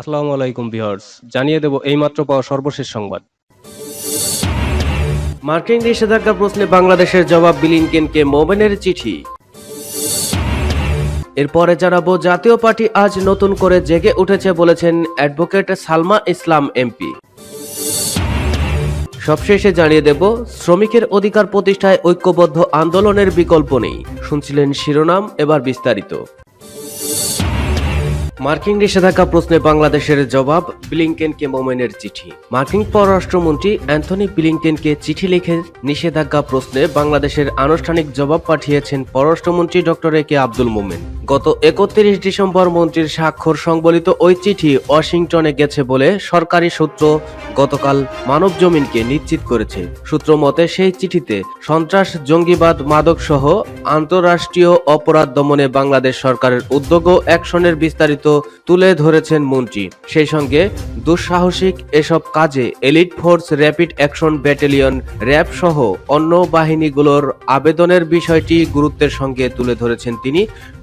আসসালামু আলাইকুম ভিউয়ার্স, জানিয়ে দেব এইমাত্র পাওয়া সর্বশেষ সংবাদ। মার্কিন নিষেধাজ্ঞা প্রশ্নে বাংলাদেশের জবাব বিলিংকেনকে মোমেনের চিঠি। এরপরে জানাব, জাতীয় পার্টি আজ নতুন করে জেগে উঠেছে বলেছেন অ্যাডভোকেট সালমা ইসলাম এমপি। সবশেষে জানিয়ে দেব, শ্রমিকের অধিকার প্রতিষ্ঠায় ঐক্যবদ্ধ আন্দোলনের বিকল্প নেই। শুনছিলেন শিরোনাম, এবার বিস্তারিত। মার্কিন নিষেধাজ্ঞা প্রশ্নে বাংলাদেশের জবাব ব্লিংকেনকে মোমেনের চিঠি। মার্কিন পররাষ্ট্রমন্ত্রী অ্যান্থনি ব্লিংকেনকে চিঠি লিখে নিষেধাজ্ঞা প্রশ্নে বাংলাদেশের আনুষ্ঠানিক জবাব পাঠিয়েছেন পররাষ্ট্রমন্ত্রী ডক্টর এ কে আব্দুল মোমেন। গত একত্রিশ ডিসেম্বর মন্ত্রীর স্বাক্ষর সংবলিত ওই চিঠি ওয়াশিংটনে গেছে বলে সরকারি সূত্র গতকাল মানব জমিনকে নিশ্চিত করেছে। সূত্র মতে, সেই চিঠিতে সন্ত্রাস, জঙ্গিবাদ মাদক সহ আন্তঃরাষ্ট্রীয় অপরাধ দমনে বাংলাদেশ সরকারের উদ্যোগ ও অ্যাকশনের বিস্তারিত তুলে ধরেছেন মন্ত্রী। সেই সঙ্গে দুঃসাহসিক এসব কাজে elite force rapid action battalion RAB সহ অন্য বাহিনীগুলোর আবেদনের বিষয়টি গুরুত্বের সঙ্গে তুলে ধরেছেন তিনি।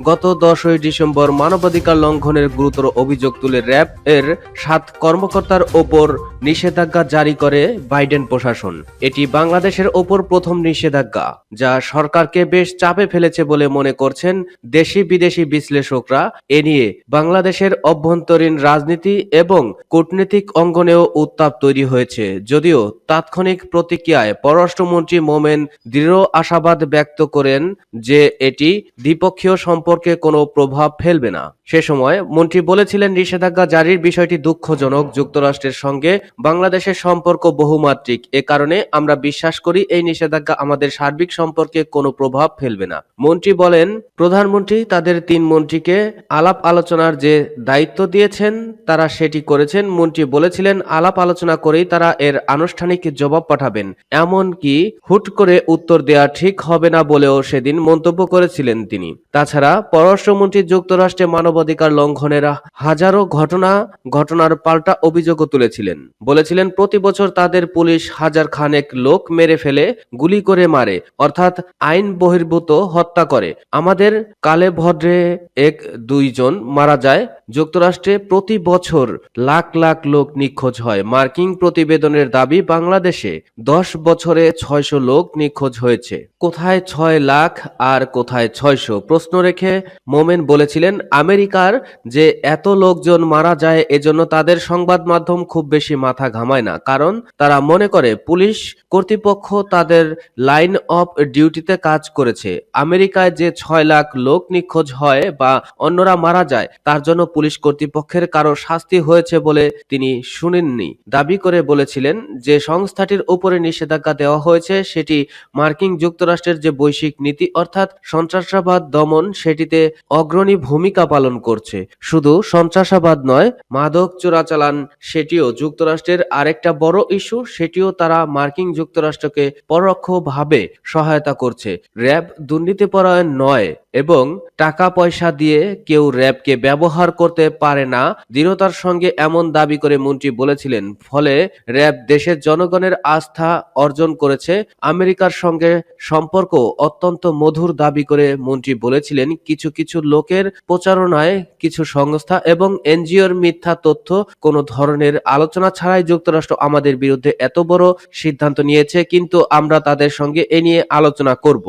গত দশই ডিসেম্বর মানবাধিকার লঙ্ঘনের গুরুতর অভিযোগ তুলে র্যাব এর সাত কর্মকর্তার ওপর নিষেধাজ্ঞা জারি করে বাইডেন প্রশাসন। এটি বাংলাদেশের ওপর প্রথম নিষেধাজ্ঞা, যা সরকারকে বেশ চাপে ফেলেছে বলে মনে করছেন দেশি বিদেশি বিশ্লেষকরা। এ নিয়ে বাংলাদেশের অভ্যন্তরীণ রাজনীতি এবং কূটনীতিক অঙ্গনেও উত্তাপ তৈরি হয়েছে। যদিও তাৎক্ষণিক প্রতিক্রিয়ায় পররাষ্ট্রমন্ত্রী মোমেন দৃঢ় আশাবাদ ব্যক্ত করেন যে এটি দ্বিপক্ষীয় সম্পর্কে কোনো প্রভাব ফেলবে না। সে সময় মন্ত্রী বলেছিলেন, নিষেধাজ্ঞা জারির বিষয়টি দুঃখজনক। যুক্তরাষ্ট্রের সঙ্গে বাংলাদেশের সম্পর্ক বহুমাত্রিক। এ কারণে আমরা বিশ্বাস করি এই নিষেধাজ্ঞা আমাদের সার্বিক সম্পর্কে কোনো প্রভাব ফেলবে না। মন্ত্রী বলেন, প্রধানমন্ত্রী তাদের তিন মন্ত্রীকে আলাপ আলোচনার যে দায়িত্ব দিয়েছেন, তারা সেটি করেছেন। মন্ত্রী বলেছিলেন, আলাপ আলোচনা করেই তারা এর আনুষ্ঠানিক জবাব পাঠাবেন। এমনকি হুট করে উত্তর দেওয়া ঠিক হবে না বলেও সেদিন মন্তব্য করেছিলেন তিনি। তাছাড়া, পররাষ্ট্রমন্ত্রী, যুক্তরাষ্ট্রে মানবাধিকার লঙ্ঘনের হাজারো ঘটনা, ঘটনার পাল্টা অভিযোগও তুলেছিলেন। বলেছিলেন, প্রতি বছর তাদের পুলিশ হাজার খানেক লোক মেরে ফেলে, গুলি করে মারে, অর্থাৎ আইন বহির্ভূত হত্যা করে। আমাদের কালে ভদ্রে এক দুইজন মারা যায়, যুক্তরাষ্ট্রে প্রতি বছর লাখ লাখ লোক নিখোঁজ হয়। মার্কিন প্রতিবেদনের দাবি, বাংলাদেশে দশ বছরে ছয়শো লোক নিখোঁজ হয়েছে। কোথায় ছয় লাখ আর কোথায় ছয়শো? প্রশ্ন রেখে মোমেন বলেছিলেন, আমেরিকার যে এত লোকজন মারা যায়, এজন্য তাদের সংবাদ মাধ্যম খুব বেশি মাথা ঘামায় না। কারণ তারা মনে করে, পুলিশ কর্তৃপক্ষ তাদের লাইন অফ ডিউটিতে কাজ করেছে। আমেরিকায় যে ছয় লাখ লোক নিখোঁজ হয় বা অন্যরা মারা যায় তার জন্য পুলিশ কর্তৃপক্ষের কারও শাস্তি হয়েছে বলে তিনি শুনেননি। দাবি করে বলেছিলেন যে সংস্থাটির উপরে নিষেধাজ্ঞা দেওয়া হয়েছে, সেটি মার্কিন যুক্তরাষ্ট্রের যে বৈশ্বিক নীতি অর্থাৎ সন্ত্রাসবাদ দমন, সেটিতে অগ্রণী ভূমিকা পালন করছে। শুধু সন্ত্রাসবাদ নয়, মাদক চোরাচালান, সেটিও যুক্তরাষ্ট্রের আরেকটা বড় ইস্যু, সেটিও তারা মার্কিন যুক্তরাষ্ট্রকে পরোক্ষভাবে সহায়তা করছে। র্যাব দুর্নীতিপরায়ণ নয় এবং টাকা পয়সা দিয়ে কেউ র্যাবকে ব্যবহার করতে পারে না। দৃঢ়তার সঙ্গে এমন দাবি করে মন্ত্রী বলেছিলেন, ফলে র্যাব দেশের জনগণের আস্থা অর্জন করেছে। আমেরিকার সঙ্গে সম্পর্ক অত্যন্ত মধুর দাবি করে মন্ত্রী বলেছিলেন, কিছু কিছু লোকের প্রচারণায় কিছু সংস্থা এবং এনজিওর মিথ্যা তথ্য, কোনো ধরনের আলোচনা ছাড়াই যুক্তরাষ্ট্র আমাদের বিরুদ্ধে এত বড় সিদ্ধান্ত নিয়েছে, কিন্তু আমরা তাদের সঙ্গে এ নিয়ে আলোচনা করব।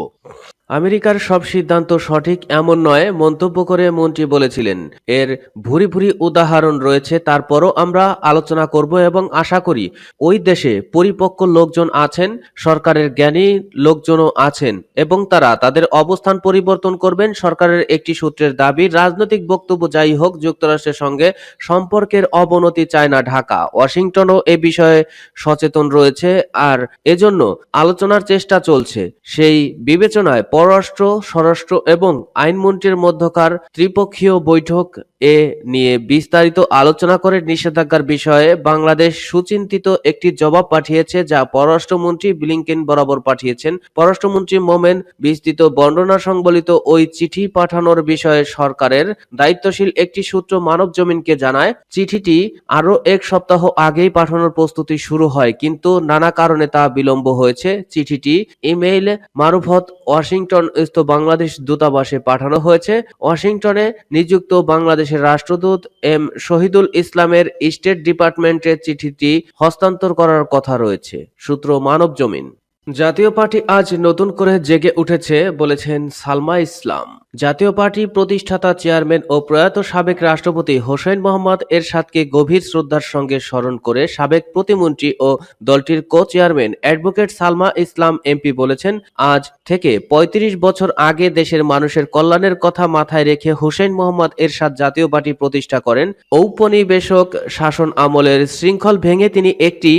আমেরিকার সব সিদ্ধান্ত সঠিক এমন নয়, মন্তব্য করে মন্ত্রী বলেছিলেন। এর ভুরি ভুরি উদাহরণ রয়েছে, তারপরও আমরা আলোচনা করব এবং আশা করি ওই দেশে পরিপক্ক লোকজন আছেন, সরকারের জ্ঞানী লোকজনও আছেন এবং তারা তাদের অবস্থান পরিবর্তন করবেন। সরকারের একটি সূত্রের দাবি, রাজনৈতিক বক্তব্য যাই হোক, যুক্তরাষ্ট্রের সঙ্গে সম্পর্কের অবনতি চায় না ঢাকা। ওয়াশিংটনও এ বিষয়ে সচেতন রয়েছে আর এজন্য আলোচনার চেষ্টা চলছে। সেই বিবেচনায় পররাষ্ট্র স্বরাষ্ট্র এবং আইনমন্ত্রীর মধ্যকার ত্রিপক্ষীয় বৈঠক এ নিয়ে বিস্তারিত আলোচনা করে নিষেধাজ্ঞার বিষয়ে বাংলাদেশ সুচিন্তিত একটি জবাব পাঠিয়েছে যা পররাষ্ট্রমন্ত্রী ব্লিংকেন বরাবর পাঠিয়েছেন। পররাষ্ট্রমন্ত্রী মোমেন বিস্তৃত বর্ণনা সংবলিত ওই চিঠি পাঠানোর বিষয়ে সরকারের দায়িত্বশীল একটি সূত্র মানব জমিনকে জানায়, চিঠিটি আরও এক সপ্তাহ আগেই পাঠানোর প্রস্তুতি শুরু হয়, কিন্তু নানা কারণে তা বিলম্ব হয়েছে। চিঠিটি ইমেইল মারুফত ওয়াশিংটন স্থ বাংলাদেশ দূতাবাসে পাঠানো হয়েছে। ওয়াশিংটনে নিযুক্ত বাংলাদেশ বাংলাদেশের রাষ্ট্রদূত এম শহীদুল ইসলামের স্টেট ডিপার্টমেন্টের চিঠিটি হস্তান্তর করার কথা রয়েছে, সূত্র মানব জমিন। জাতীয় পার্টি আজ নতুন করে জেগে উঠেছে, বলেছেন সালমা ইসলাম। জাতীয় পার্টি প্রতিষ্ঠাতা চেয়ারম্যান ও প্রয়াত সাবেক রাষ্ট্রপতি হোসেন মোহাম্মদ এরশাদকে গভীর শ্রদ্ধার সঙ্গে স্মরণ করে সাবেক প্রতিমন্ত্রী ও দলটির co chairman advocate Salma Islam MP বলেছেন, আজ থেকে ৩৫ বছর আগে দেশের মানুষের কল্যাণের কথা মাথায় রেখে হোসেন মোহাম্মদ এরশাদ জাতীয় পার্টি প্রতিষ্ঠা করেন। ঔপনিবেশক শাসন আমলের শৃঙ্খল ভেঙে তিনি একটি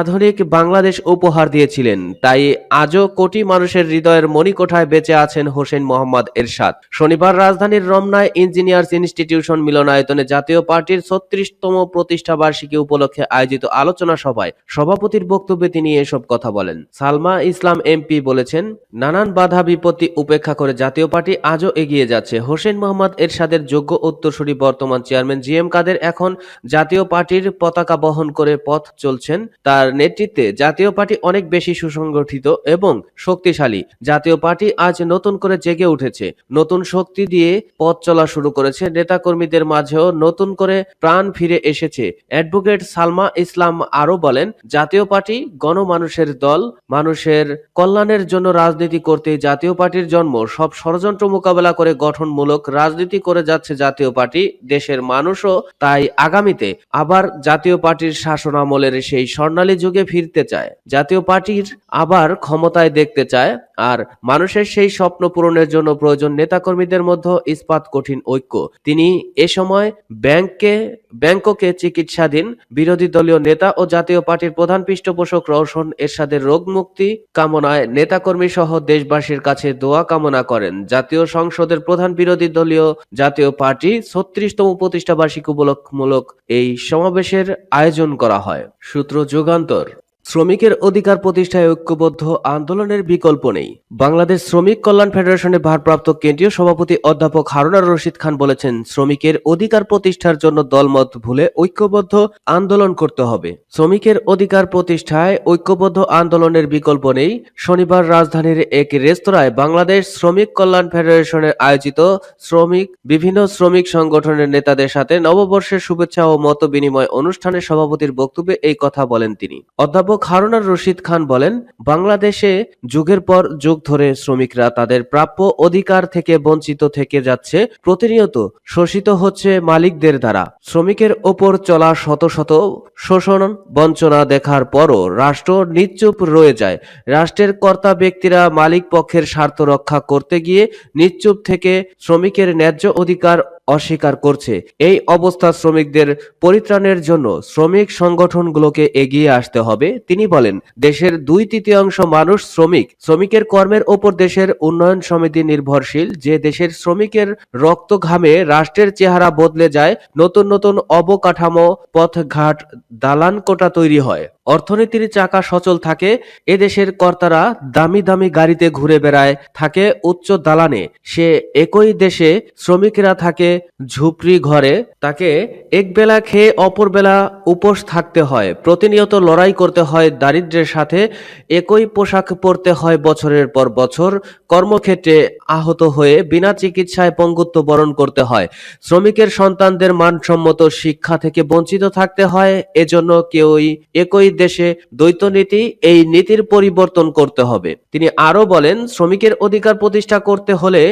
আধুনিক বাংলাদেশ উপহার দিয়েছিলেন। তাই আজও কোটি মানুষের হৃদয়ের মণিকোঠায় বেঁচে আছেন হোসেন মোহাম্মদ এরশাদ। শনিবার রাজধানীর রমনায় ইঞ্জিনিয়ার্স ইনস্টিটিউশন মিলনায়তনে জাতীয় পার্টির ছত্রিশতম প্রতিষ্ঠা বার্ষিকী উপলক্ষে আয়োজিত আলোচনা সভায় সভাপতির বক্তব্যে তিনি এসব কথা বলেন। সালমা ইসলাম এমপি বলেছেন, নানান বাধা বিপত্তি উপেক্ষা করে জাতীয় পার্টি আজও এগিয়ে যাচ্ছে। হোসেন মোহাম্মদ এরশাদের যোগ্য উত্তরসূরি বর্তমান চেয়ারম্যান জি এম কাদের এখন জাতীয় পার্টির পতাকা বহন করে পথ চলছেন। তার নেতৃত্বে জাতীয় পার্টি অনেক বেশি সুসংগঠিত এবং শক্তিশালী। জাতীয় পার্টি আজ নতুন করে জেগে উঠেছে। নতুন শক্তি দিয়ে পথ চলা শুরু করেছে। নেতাকর্মীদের মাঝেও নতুন করে প্রাণ ফিরে এসেছে। অ্যাডভোকেট সালমা ইসলাম আরও বলেন, জাতীয় পার্টি গণমানুষের দল, মানুষের কল্যাণের জন্য রাজনীতি করতে জাতীয় পার্টির জন্ম, সব ষড়যন্ত্র মোকাবেলা করে গঠনমূলক রাজনীতি করে যাচ্ছে জাতীয় পার্টি, দেশের মানুষও তাই আগামীতে আবার জাতীয় পার্টির শাসন আমলের সেই স্বর্ণালী যুগে ফিরতে চায়। জাতীয় পার্টির আবার ক্ষমতায় দেখতে চায়, আর মানুষের সেই স্বপ্ন পূরণের জন্য প্রয়োজন নেতাকর্মীদের মধ্যে ইস্পাত কঠিন ঐক্য। তিনি এ সময় ব্যাংকে ব্যাংককে চিকিৎসাধীন বিরোধী দলীয় নেতা ও জাতীয় পার্টির প্রধান পৃষ্ঠপোষক রওশন এরশাদের রোগ মুক্তি কামনায় নেতাকর্মী সহ দেশবাসীর কাছে দোয়া কামনা করেন। জাতীয় সংসদের প্রধান বিরোধী দলীয় জাতীয় পার্টি ছত্রিশতম প্রতিষ্ঠা বার্ষিকী উপলক্ষমূলক এই সমাবেশের আয়োজন করা হয়। সূত্র যুগান্তর। শ্রমিকের অধিকার প্রতিষ্ঠায় ঐক্যবদ্ধ আন্দোলনের বিকল্প নেই। বাংলাদেশ শ্রমিক কল্যাণ ফেডারেশনের ভারপ্রাপ্ত কেন্দ্রীয় সভাপতি অধ্যাপক হারুনার রশিদ খান বলেছেন, শ্রমিকের অধিকার প্রতিষ্ঠার জন্য দলমত ভুলে ঐক্যবদ্ধ আন্দোলন করতে হবে। শ্রমিকের অধিকার প্রতিষ্ঠায় ঐক্যবদ্ধ আন্দোলনের বিকল্প নেই। শনিবার রাজধানীর এক রেস্তোরাঁয় বাংলাদেশ শ্রমিক কল্যাণ ফেডারেশনের আয়োজিত শ্রমিক, বিভিন্ন শ্রমিক সংগঠনের নেতাদের সাথে নববর্ষের শুভেচ্ছা ও মত বিনিময় অনুষ্ঠানে সভাপতির বক্তব্যে এই কথা বলেন তিনি। অধ্যাপক হারুনার রশিদ খান বলেন, বাংলাদেশে যুগের পর যুগ ধরে শ্রমিকরা তাদের প্রাপ্য অধিকার থেকে বঞ্চিত থেকে যাচ্ছে, প্রতিনিয়ত শোষিত হচ্ছে মালিকদের দ্বারা। শ্রমিকের ওপর চলা শত শত শোষণ বঞ্চনা দেখার পরও রাষ্ট্র নিশ্চুপ রয়ে যায়। রাষ্ট্রের কর্তা ব্যক্তিরা মালিক পক্ষের স্বার্থ রক্ষা করতে গিয়ে নিশ্চুপ থেকে শ্রমিকের ন্যায্য অধিকার অস্বীকার করছে। এই অবস্থা শ্রমিকদের পরিত্রাণের জন্য শ্রমিক সংগঠনগুলোকে এগিয়ে আসতে হবে। তিনি বলেন, দেশের দুই তৃতীয়াংশ মানুষ শ্রমিক। শ্রমিকের কর্মের ওপর দেশের উন্নয়ন সমিতি নির্ভরশীল। যে দেশের শ্রমিকের রক্ত ঘামে রাষ্ট্রের চেহারা বদলে যায়, নতুন নতুন অবকাঠামো, পথঘাট, দালান কোটা তৈরি হয়। অর্থনীতির চাকা সচল থাকে এদেশের কর্তারা দামি দামি গাড়িতে ঘুরে বেড়ায়, থাকে উচ্চ দালানে। সে একই দেশে শ্রমিকরা থাকে ঝুপড়ি ঘরে তাকে এক বেলা খেয়ে অপর বেলা উপোস থাকতে হয়। প্রতিনিয়ত লড়াই করতে হয়, দারিদ্র্যের সাথে একই পোশাক পরতে হয় বছরের পর বছর, কর্মক্ষেত্রে আহত হয়ে বিনা চিকিৎসায় পঙ্গুত্ব বরণ করতে হয়। শ্রমিকের সন্তানদের মানসম্মত শিক্ষা থেকে বঞ্চিত থাকতে হয়, এজন্য কেউই একই দেশে দ্বৈত নীতি এই নীতির পরিবর্তন করতে হবে। তিনি আরও বলেন, শ্রমিকের অধিকার প্রতিষ্ঠা করতে হলে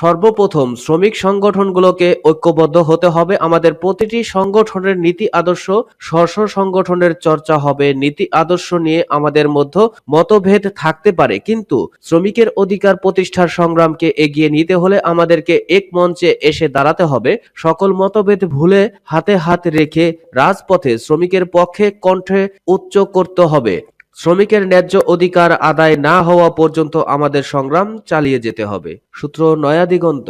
সর্বপ্রথম শ্রমিক সংগঠনগুলোকে ঐক্যবদ্ধ হতে হবে। আমাদের প্রতিটি সংগঠনের নীতি আদর্শ স্ব সংগঠনের চর্চা হবে। নীতি আদর্শ নিয়ে আমাদের মধ্যে মতভেদ থাকতে পারে। কিন্তু শ্রমিকের অধিকার প্রতিষ্ঠার সংগ্রামকে এগিয়ে নিতে হলে আমাদেরকে এক মঞ্চে এসে দাঁড়াতে হবে। সকল মতভেদ ভুলে হাতে হাত রেখে রাজপথে শ্রমিকের পক্ষে কণ্ঠে উচ্চ করতে হবে। শ্রমিকের ন্যায্য অধিকার আদায় না হওয়া পর্যন্ত আমাদের সংগ্রাম চালিয়ে যেতে হবে। সূত্র নয়া দিগন্ত